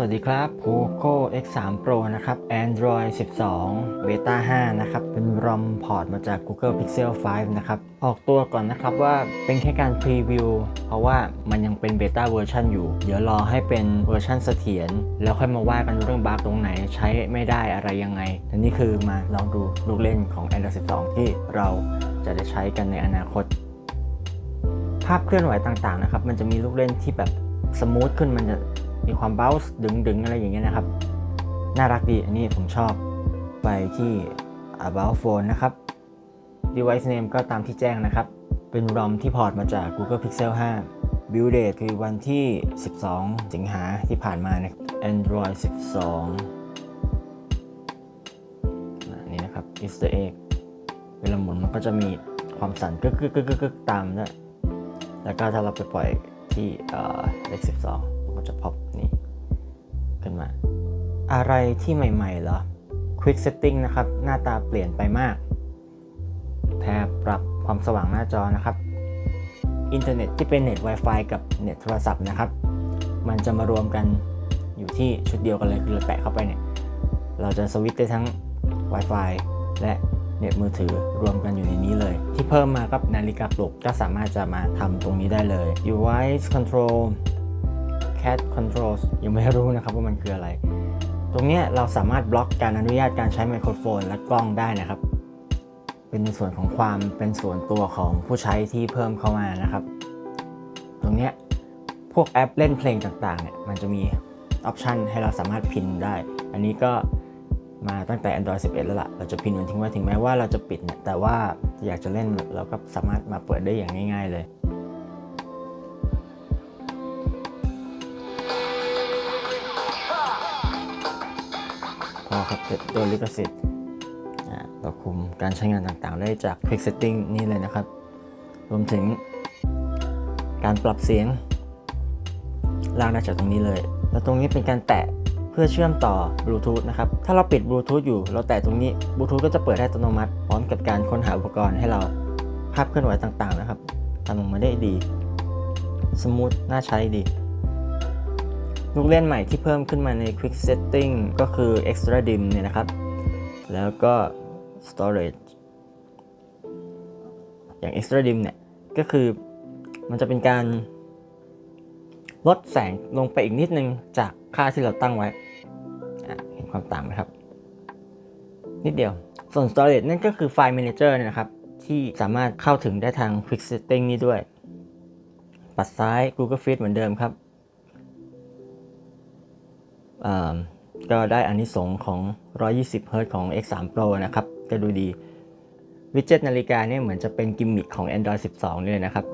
สวัสดีครับ Poco X3 Pro นะครับ Android 12 Beta 5 นะครับ เป็น ROM พอร์ตมาจาก Google Pixel 5 นะครับ ออกตัวก่อนนะครับว่าเป็นแค่การพรีวิว เพราะว่ามันยังเป็น Beta เวอร์ชันอยู่ เดี๋ยวรอให้เป็นเวอร์ชันเสถียร แล้วค่อยมาว่ากันเรื่องบั๊กตรงไหนใช้ไม่ได้อะไรยังไงแต่นี่คือมาลองดูลูกเล่นของ Android 12 ที่เราจะได้ใช้กันในอนาคต ภาพเคลื่อนไหวต่างๆนะครับ มันจะมีลูกเล่นที่แบบสมูทขึ้นมันจะ มีความเบ้าดึงๆ อะไรอย่างเงี้ยนะครับ น่ารักดีอันนี้ผมชอบไปที่ about phone นะครับ device name ก็ตามที่แจ้งนะครับ เป็น ROM ที่พอร์ตมาจาก Google Pixel 5 build date คือวันที่ 12 สิงหาที่ผ่านมานะ Android 12อ่านี่นะครับ Easter egg เวลาหมุนมันก็จะมีความสั่นกึกกึกกึกกึกตามด้วยแล้วก็ถ้าเราไปปล่อยที่อ่อเลข12 อะไรที่ใหม่ๆเหรอ Quick Setting นะครับ หน้าตาเปลี่ยนไปมากแทบปรับความสว่างหน้าจอนะครับ อินเทอร์เน็ตที่เป็นเน็ต Wi-Fi กับเน็ตโทรศัพท์นะครับ มันจะมารวมกันอยู่ที่ชุดเดียวกันเลยคือเราแตะเข้าไปเนี่ย เราจะสวิตช์ได้ทั้ง Wi-Fi และเน็ตมือถือรวมกันอยู่ในนี้เลย ที่เพิ่มมากับนาฬิกาปลุกก็สามารถจะมาทำตรงนี้ได้เลย device control cat controls ยังไม่รู้นะครับว่ามันคืออะไร รงนี้เราสามารถบล็อกการอนุญาตการใช้ไมโครโฟนและกล้องได้นะครับ เป็นในส่วนของความเป็นส่วนตัวของผู้ใช้ที่เพิ่มเข้ามานะครับ ตรงนี้พวกแอปเล่นเพลงต่างๆเนี่ยมันจะมีออปชันให้เราสามารถพินได้ อันนี้ก็มาตั้งแต่ Android 11 แล้วล่ะ เราจะพินมันทิ้งไว้ถึงแม้ว่าเราจะปิดเนี่ย แต่ว่าอยากจะเล่นเราก็สามารถมาเปิดได้อย่างง่าย ๆ เลย อครับโดยลิขสิทธิ์อ่าเราคุมการใช้งานต่างๆ ได้จาก Quick Setting นี่เลยนะครับ รวมถึง การปรับเสียงลากได้จากตรงนี้เลย แล้วตรงนี้เป็นการแตะเพื่อเชื่อมต่อบลูทูธนะครับ ถ้าเราปิดบลูทูธอยู่ เราแตะตรงนี้บลูทูธก็จะเปิดให้อัตโนมัติ พร้อมกับการค้นหาอุปกรณ์ให้เราภาพเคลื่อนไหวต่างๆนะครับทำออกมาได้ดี สมูท น่าใช้ดี ลูกเล่นใหม่ที่เพิ่มขึ้นมาใน Quick Setting ก็คือ Extra Dim เนี่ยนะครับ แล้วก็ Storage อย่าง Extra Dim เนี่ย ก็คือมันจะเป็นการลดแสงลงไปอีกนิดนึงจากค่าที่เราตั้งไว้เห็นความต่างไหมครับ นิดเดียว ส่วน Storage นั่นก็คือ File Manager เนี่ยนะครับ ที่สามารถเข้าถึงได้ทาง Quick Setting นี้ด้วย ปัดซ้าย Google Fit เหมือนเดิมครับ ก็ได้อานิสงส์ของ 120 Hz ของ X3 Pro นะครับก็ดูดี วิดเจ็ตนาฬิกาเนี่ยเหมือนจะเป็นกิมมิคของ Android 12 เลยนะครับ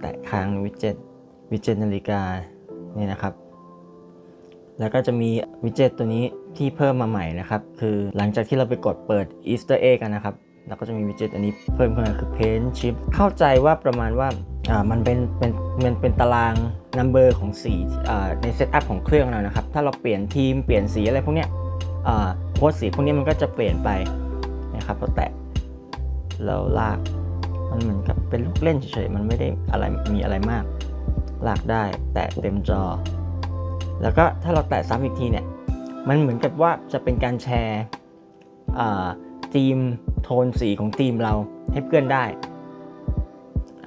แตะค้างวิดเจ็ตวิดเจ็ตนาฬิกานี่นะครับ แล้วก็จะมีวิดเจ็ตตัวนี้ที่เพิ่มมาใหม่นะครับ คือหลังจากที่เราไปกดเปิด Easter egg กันนะครับ แล้วก็จะมีวิดเจ็ตอันนี้เพิ่มขึ้นมาคือ Paint Chip เข้าใจว่าประมาณว่าอ่ามันเป็นเป็นมันเป็นตาราง number ของสีอ่าในเซตอัพของเครื่องเรานะครับ ถ้าเราเปลี่ยนทีมเปลี่ยนสีอะไรพวกเนี้ยอ่าโค้ดสีพวกนี้มันก็จะเปลี่ยนไปนะครับเราแตะเราลากมันเหมือนกับเป็นลูกเล่นเฉยๆมันไม่ได้อะไรมีอะไรมาก ลากได้แตะเต็มจอ แล้วก็ถ้าเราแตะซ้ำอีกทีเนี่ยมันเหมือนกับว่าจะเป็นการแชร์อ่าธีม โทนสีของธีมเราให้เพื่อนได้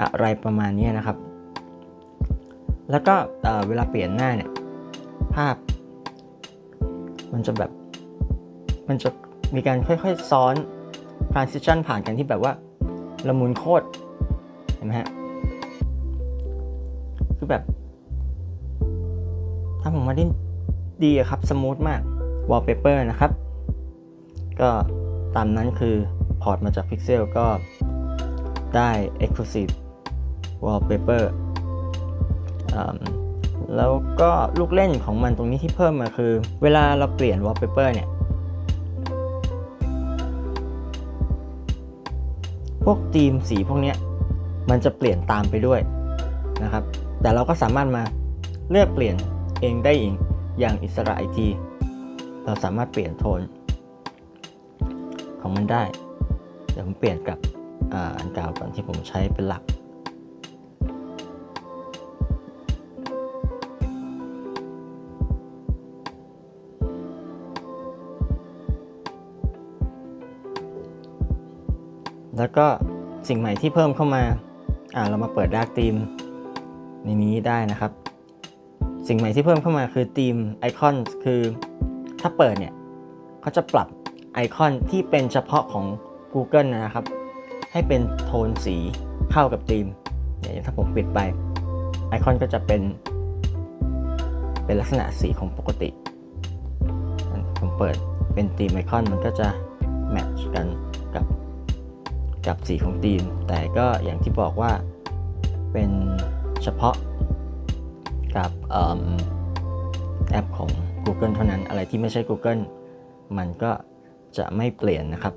อะไรประมาณนี้นะครับ แล้วก็เวลาเปลี่ยนหน้าเนี่ย ภาพ มันจะแบบ มันจะมีการค่อยๆซ้อน transition ผ่านกันที่แบบว่า ละมุนโคตร เห็นไหมฮะ คือแบบทำออกมาได้ดีอะครับ สมูทมาก wallpaper นะครับ ก็ตามนั้นคือ พอร์ตมาจาก Pixel ก็ได้ exclusive wallpaper แล้วก็ลูกเล่นของมันตรงนี้ที่เพิ่มมาคือ เวลาเราเปลี่ยน wallpaper เนี่ย พวกธีมสีพวกนี้มันจะเปลี่ยนตามไปด้วยนะครับ แต่เราก็สามารถมาเลือกเปลี่ยนเองได้เองอย่างอิสระอีกที เราสามารถเปลี่ยนโทนของมันได้ เดี๋ยวผมเปลี่ยนกับอันเก่าก่อนที่ผมใช้เป็นหลักแล้วก็สิ่งใหม่ที่เพิ่มเข้ามาาเรามาเปิดดาร์กทีมในนี้ได้นะครับ สิ่งใหม่ที่เพิ่มเข้ามาคือทีมไอคอนคือถ้าเปิดเนี่ยเขาจะปรับไอคอนที่เป็นเฉพาะของ Google นะครับ ให้เป็นโทนสีเข้ากับธีมเนี่ยถ้าผมปิดไปไอคอนก็จะเป็น เป็นลักษณะสีของปกติผมเปิดเป็นธีมไอคอนมันก็จะแมทช์กันกับกับสีของธีม แต่ก็อย่างที่บอกว่าเป็นเฉพาะกับเอิ่มแอปของ Google เท่านั้นอะไรที่ไม่ใช่ Google มันก็จะไม่เปลี่ยนนะครับ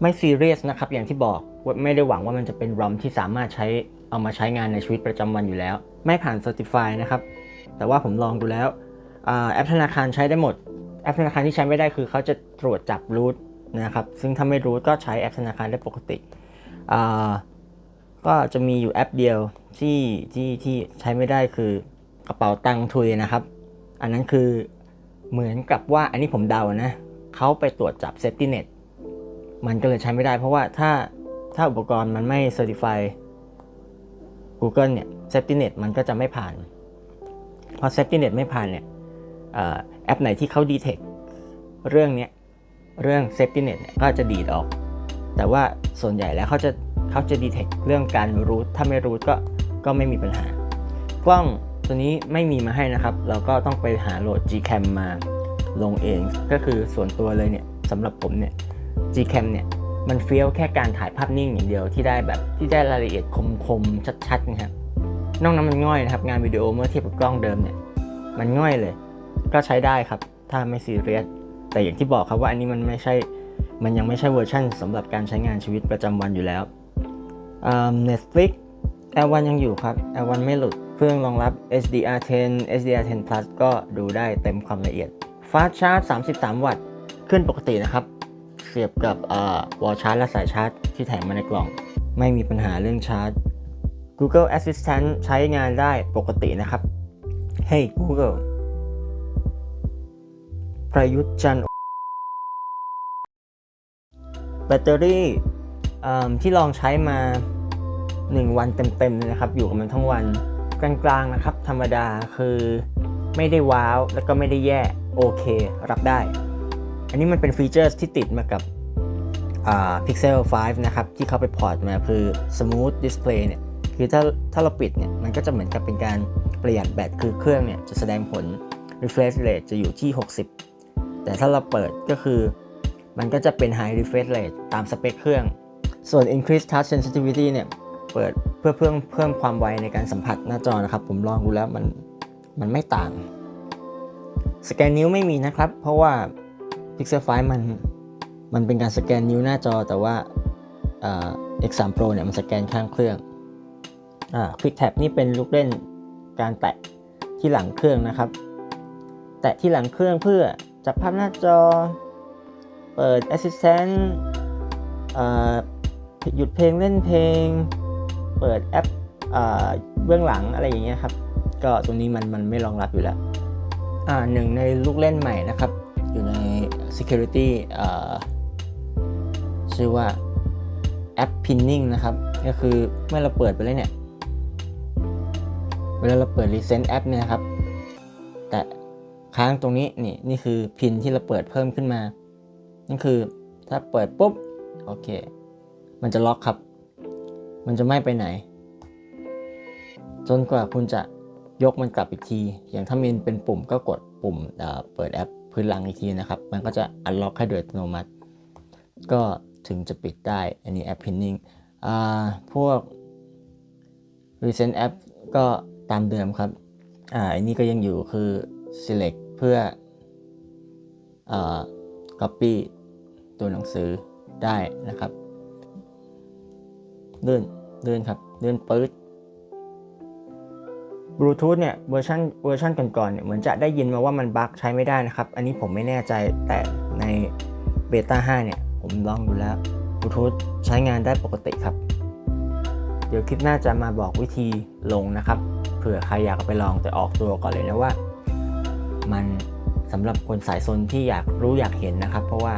ไม่ซีเรียสนะครับอย่างที่บอกไม่ได้หวังว่ามันจะเป็น ROM ที่สามารถใช้เอามาใช้งานในชีวิตประจำวันอยู่แล้ว ไม่ผ่าน Certify นะครับแต่ว่าผมลองดูแล้วอแอปธนาคารใช้ได้หมด แอปธนาคารที่ใช้ไม่ได้คือเขาจะตรวจจับรูทนะครับซึ่งถ้าไม่รู้ก็ใช้แอปธนาคารได้ปกติ ก็จะมีอยู่แอปเดียวที่ที่ที่ใช้ไม่ได้คือกระเป๋าตังค์ทุยนะครับ อันนั้นคือเหมือนกับว่าอันนี้ผมเดานะเขาไปตรวจจับ Safety Net มันก็เลยใช้ไม่ได้ เพราะว่าถ้าถ้าอุปกรณ์มันไม่ Certify Google เนี่ย Safety Net มันก็จะไม่ผ่าน พอ Safety Net ไม่ผ่านเนี่ยอแอปไหนที่เขา detect เรื่องเนี้ยเรื่อง Safety Net เนี่ยก็จะดีดออก แต่ว่าส่วนใหญ่แล้วเขาจะเขาจะ detect เรื่องการรูทถ้าไม่รูทก็ก็ไม่มีปัญหา กล้องตัวนี้ไม่มีมาให้นะครับ เราก็ต้องไปหาโหลด Gcam มาลงเอง ก็คือส่วนตัวเลยเนี่ยสำหรับผมเนี่ย Gcam เนี่ยมันเฟี้ยวแค่การถ่ายภาพนิ่งอย่างเดียวที่ได้แบบที่ได้รายละเอียดคมๆชัดๆนะครับนอกนั้นมันง่อยนะครับงานวิดีโอเมื่อเทียบกับกล้องเดิมเนี่ยมันง่อยเลย ก็ใช้ได้ครับถ้าไม่ซีเรียสแต่อย่างที่บอกครับว่าอันนี้มันไม่ใช่มันยังไม่ใช่เวอร์ชันสำหรับการใช้งานชีวิตประจำวันอยู่แล้วอ่า Netflix L1 ยังอยู่ครับ L1 ไม่หลุด เครื่องรองรับ HDR10 HDR10 Plus ก็ดูได้เต็มความละเอียด Fast Charge 33 วัตต์ ขึ้นปกตินะครับ เสียบกับวอลชาร์จและสายชาร์จที่แถมมาในกล่อง ไม่มีปัญหาเรื่องชาร์จ Google Assistant ใช้งานได้ปกตินะครับ Hey Google ประยุทธ์จันทร์แบตเตอรี่ที่ลองใช้มา 1 วันเต็มๆเลยนะครับ อยู่กับมันทั้งวันกลางๆนะครับ ธรรมดาคือไม่ได้ว้าว แล้วก็ไม่ได้แย่ โอเค รับได้ อันนี้มันเป็นฟีเจอร์ที่ติดมากับ Pixel 5 นะครับ ที่เขาไปพอร์ตมาคือ Smooth Display เนี่ย คือถ้าถ้าเราปิดเนี่ย มันก็จะเหมือนกับเป็นการประหยัดแบตคือเครื่องเนี่ย จะแสดงผล refresh rate จะอยู่ที่ 60 แต่ถ้าเราเปิดก็คือ มันก็จะเป็น high refresh rate ตามสเปคเครื่อง ส่วน increase touch sensitivity เนี่ย เปิดเพื่อเพิ่มเพิ่มความไวในการสัมผัสหน้าจอนะครับ ผมลองดูแล้วมันมันไม่ต่าง สแกนนิ้วไม่มีนะครับ เพราะว่า Pixel 5 มันมันเป็นการสแกนนิ้วหน้าจอแต่ว่าอ่า X3 Pro เนี่ยมันสแกนข้างเครื่องอ่า Quick Tap นี่เป็นลูกเล่นการแตะที่หลังเครื่องนะครับ แตะที่หลังเครื่องเพื่อจับภาพหน้าจอ เปิด Assistant อ่าหยุดเพลงเล่นเพลง เปิดแอปอ่าเบื้องหลังอะไรอย่างเงี้ยครับ ก็ตรงนี้มันมันไม่รองรับอยู่แล้วอ่าหนึ่งในลูกเล่นใหม่นะครับ อยู่ใน security อ่าชื่อว่าแอป pinning นะครับ ก็คือเมื่อเราเปิดไปแล้วเนี่ย เวลาเราเปิด recent app เนี่ยนะครับ แต่ค้างตรงนี้นี่นี่คือพินที่เราเปิดเพิ่มขึ้นมา นั่นคือถ้าเปิดปุ๊บ โอเค มันจะล็อกครับ มันจะไม่ไปไหน จนกว่าคุณจะยกมันกลับอีกที อย่างถ้ามันเป็นปุ่มก็กดปุ่มเปิดแอป พื้นหลังอีกทีนะครับ มันก็จะอันล็อกให้โดยอัตโนมัติ ก็ถึงจะปิดได้ อันนี้แอป pinning อ่าพวก recent app ก็ตามเดิมครับ อ่าอันนี้ก็ยังอยู่คือ select เพื่ออ copy ตัวหนังสือได้นะครับ เลื่อน เลื่อนครับ เลื่อนปื๊ด บลูทูธเนี่ยเวอร์ชันเวอร์ชันก่อนๆเนี่ยเหมือนจะได้ยินมาว่ามันบั๊กใช้ไม่ได้นะครับ อันนี้ผมไม่แน่ใจแต่ในเบต้า5เนี่ยผมลองดูแล้วบลูทูธใช้งานได้ปกติครับ เดี๋ยวคลิปหน้าจะมาบอกวิธีลงนะครับเผื่อใครอยากไปลองแต่ออกตัวก่อนเลยนะว่า มันสำหรับคนสายซนที่อยากรู้อยากเห็นนะครับ เพราะว่า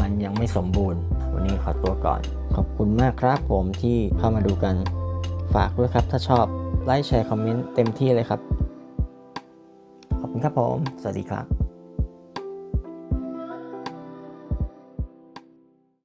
มันยังไม่สมบูรณ์ วันนี้ขอตัวก่อน ขอบคุณมากครับผมที่เข้ามาดูกันฝากด้วยครับถ้าชอบ ไลค์แชร์คอมเมนต์เต็มที่เลยครับ ขอบคุณครับผม สวัสดีครับ